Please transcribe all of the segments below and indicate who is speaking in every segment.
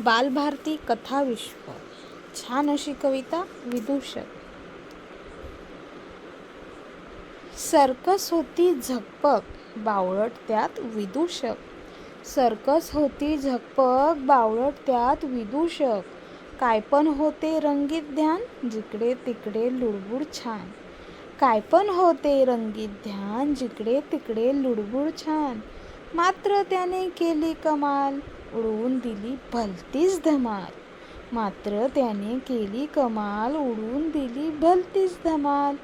Speaker 1: बालभारती कथा विश्व. छान अशी कविता विदूषक. सर्कस होती झकपक बावळट त्यात विदूषक. सर्कस होती झकपक बावळट त्यात विदूषक. काय पण होते रंगीत ध्यान जिकडे तिकडे लुडबुड छान. काय पण होते रंगीत ध्यान जिकडे तिकडे लुडबुड छान. मात्र त्याने केली कमाल. उडवून दिली भलतीच धमाल. मात्र त्याने केली कमाल उडवून दिली भलतीच धमाल.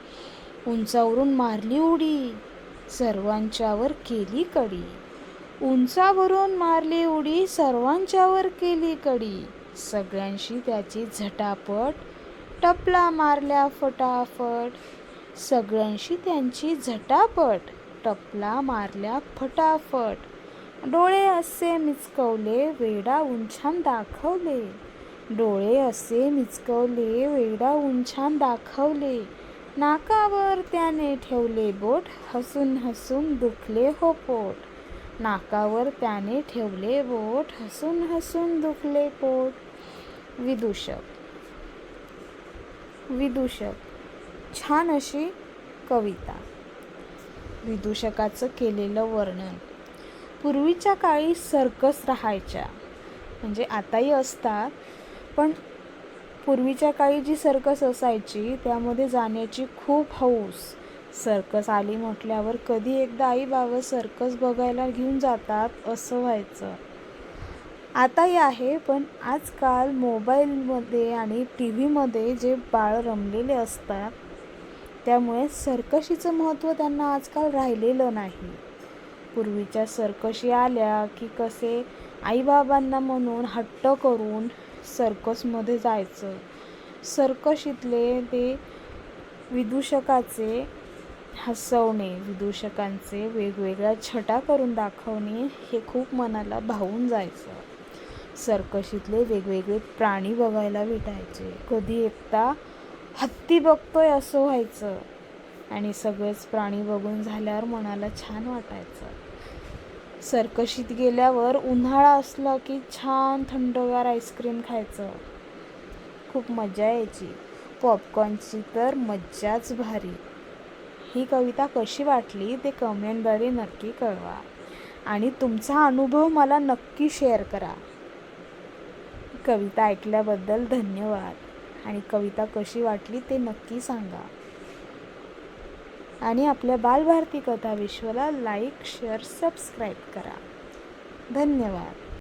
Speaker 1: उंचावरून मारली उडी सर्वांच्यावर केली कडी. उंचावरून मारली उडी सर्वांच्यावर केली कडी. सगळ्यांशी त्याची झटापट टपला मारल्या फटाफट. सगळ्यांशी त्यांची झटापट टपला मारल्या फटाफट. डोळे असे मिचकवले वेडा उंछान दाखवले. डोळे असे मिचकवले वेडा उंछान दाखवले. नाकावर त्याने ठेवले बोट हसून हसून दुखले हो पोट. नाकावर त्याने ठेवले बोट हसून हसून दुखले पोट. विदूषक. विदूषक. छान अशी कविता. विदूषकाचं केलेलं वर्णन. पूर्वीच्या काळी सर्कस राहायच्या. म्हणजे आताही असतात पण पूर्वीच्या काळी जी सर्कस असायची त्यामध्ये जाण्याची खूप हौस. सर्कस आली म्हटल्यावर कधी एकदा आई बाबा सर्कस बघायला घेऊन जातात असं व्हायचं. आताही आहे पण आजकाल मोबाईलमध्ये आणि टी व्हीमध्ये जे बाळ रमलेले असतात त्यामुळे सर्कशीचं महत्त्व त्यांना आजकाल राहिलेलं नाही. पूर्वीच्या सर्कशी आल्या की कसे आईबाबांना म्हणून हट्ट करून सर्कसमध्ये जायचं. सर्कशीतले ते विदूषकाचे हसवणे विदूषकांचे वेगवेगळ्या छटा करून दाखवणे हे खूप मनाला भावून जायचं. सर्कशीतले वेगवेगळे प्राणी बघायला भेटायचे. कधी एकदा हत्ती बघतोय असं व्हायचं. आणि सगळेच प्राणी बघून झाल्यावर मनाला छान वाटायचं. सर्कशीत गेल्यावर उन्हाळा असला की छान थंडगार आईस्क्रीम खायचं. खूप मजा यायची. पॉपकॉर्नची तर मज्जाच भारी. ही कविता कशी वाटली ते कमेंटद्वारे नक्की कळवा. आणि तुमचा अनुभव मला नक्की शेअर करा. कविता ऐकल्याबद्दल धन्यवाद. आणि कविता कशी वाटली ते नक्की सांगा. आणि आपल्या बालभारती कथा विश्वला लाईक शेअर सबस्क्राईब करा. धन्यवाद.